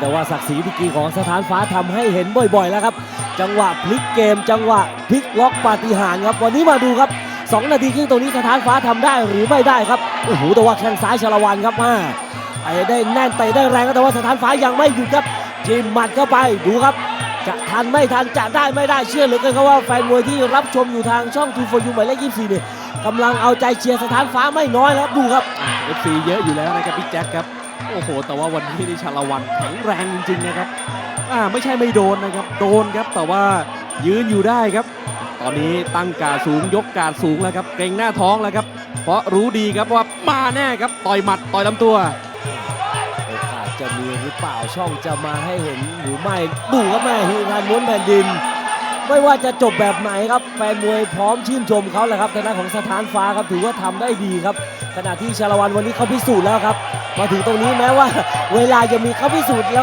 แต่ว่าศักดิ์ศรีดีกีของสถานฟ้าทำให้เห็นบ่อย ๆ แล้วครับ จังหวะพลิกเกม จังหวะพลิกล็อกปาฏิหาริย์ครับ วันนี้มาดูครับ 2 นาทีครึ่งตรงนี้สถานฟ้าทำได้หรือไม่ได้ครับโอ้โหแต่ว่าแข้งซ้ายชลาวันครับมาไอ้ได้แน่นเตะได้แรงแต่ว่าสถานฟ้ายังไม่หยุดครับจิ้มหมัดเข้าไปดูครับ จะทันไม่ทันจะได้ไม่ได้เชื่อเหลือเกินครับว่าแฟนมวยที่รับชมอยู่ทางช่องทูฟอยูหมายเลข24เนี่ยกำลังเอาใจเชียร์สถานฟ้าไม่น้อยแล้วครับดูครับเอฟซีเยอะอยู่แล้วนะครับพี่แจ็คครับโอ้โห แต่ว่าวันนี้นี่ชาละวันแข็งแรงจริงๆนะครับอ่าไม่ใช่ไม่โดนนะครับ โดนครับแต่ว่ายืนอยู่ได้ครับ ตอนนี้ตั้งการดสูงยกการดสูงแล้วครับเกรงหน้าท้องแล้วครับ เพราะรู้ดีครับว่ามาแน่ครับต่อยหมัดต่อยลำตัว จะมีหรือเปล่าช่องจะมาให้เห็นหรือไม่ดูครับแม่ฮีทานม้วนแผ่นดิน ไม่ว่าจะจบแบบไหนครับแฟนมวยพร้อมชื่นชมเขาแหละครับทางด้านของสถานฟ้าครับถือว่าทำได้ดีครับ ขณะที่ชาละวันวันนี้เขาพิสูจน์แล้วครับ มาถึงตรงนี้แม้ว่า เวลาจะมีเขาพิสูจน์แล้ว